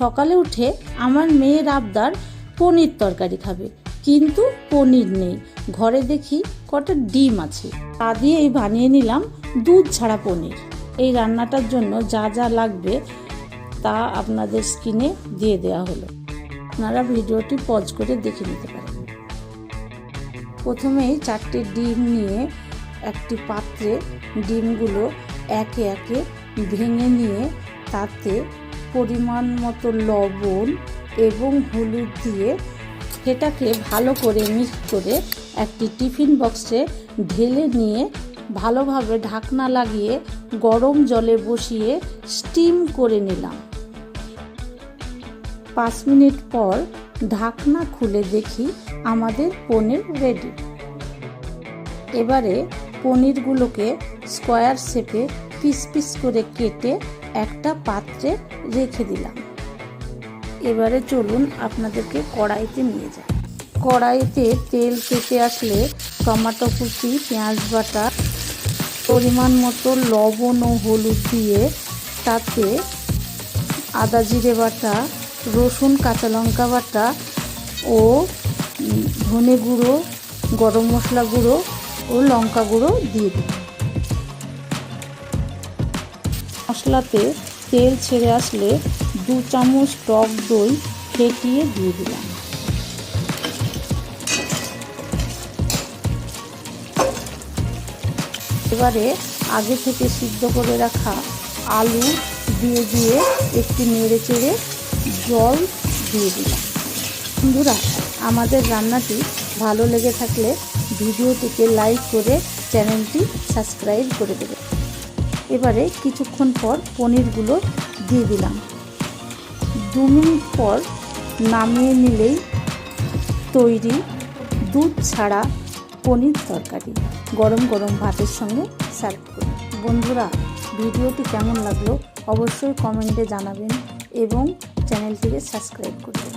সকালে উঠে আমার মেয়ের আবদার পনির তরকারি খাবে। কিন্তু পনির নেই। ঘরে দেখি কটা ডিম আছে। তা দিয়েই বানিয়ে নিলাম দুধ ছাড়া পনির। এই রান্নাটার জন্য যা যা লাগবে তা আপনাদের স্ক্রিনে দিয়ে দেওয়া হলো। আপনারা ভিডিওটি পজ করে দেখে নিতে পারেন। প্রথমেই চারটে ডিম নিয়ে একটি পাত্রে ডিমগুলো একে একে ভেঙে নিয়ে তাতে পরিমাণ মতো লবণ এবং হলুদ দিয়ে সেটাকে ভালো করে মিক্স করে একটি টিফিন বক্সে ঢেলে নিয়ে ভালোভাবে ঢাকনা লাগিয়ে গরম জলে বসিয়ে স্টিম করে নিলাম। পাঁচ মিনিট পর ঢাকনা খুলে দেখি আমাদের পনির রেডি এবারে পনিরগুলোকে স্কোয়ার শেপে পিস পিস করে কেটে একটা পাত্রে রেখে দিলাম। এবারে চলুন আপনাদেরকে কড়াইতে নিয়ে যাই। কড়াইতে তেল কেটে আসলে টমেটো কুচি, পেঁয়াজ বাটা, পরিমাণ মতো লবণ ও হলুদ দিয়ে তাতে আদা জিরে বাটা, রসুন, কাঁচা লঙ্কা বাটা ও ধনে গুঁড়ো, গরম মশলা গুঁড়ো ও লঙ্কা গুঁড়ো দিয়ে দিই মশলাতে তেল ছেড়ে আসলে দু চামচ টক দই ফেটিয়ে দিয়ে দিলাম। এবারে আগে থেকে সিদ্ধ করে রাখা আলু দিয়ে দিয়ে একটু নেড়ে চেড়ে জল দিয়ে দিলাম। বন্ধুরা, আমাদের রান্নাটি ভালো লেগে থাকলে ভিডিওটিকে লাইক করে চ্যানেলটি সাবস্ক্রাইব করে দেবে এবারে কিছুক্ষণ পর পনিরগুলো দিয়ে দিলাম। দু মিনিট পর নামিয়ে নিলেই তৈরি দুধ ছাড়া পনির তরকারি গরম গরম ভাতের সঙ্গে সার্ভ করি বন্ধুরা, ভিডিওটি কেমন লাগল অবশ্যই কমেন্টে জানাবেন এবং চ্যানেলটিকে সাবস্ক্রাইব করুন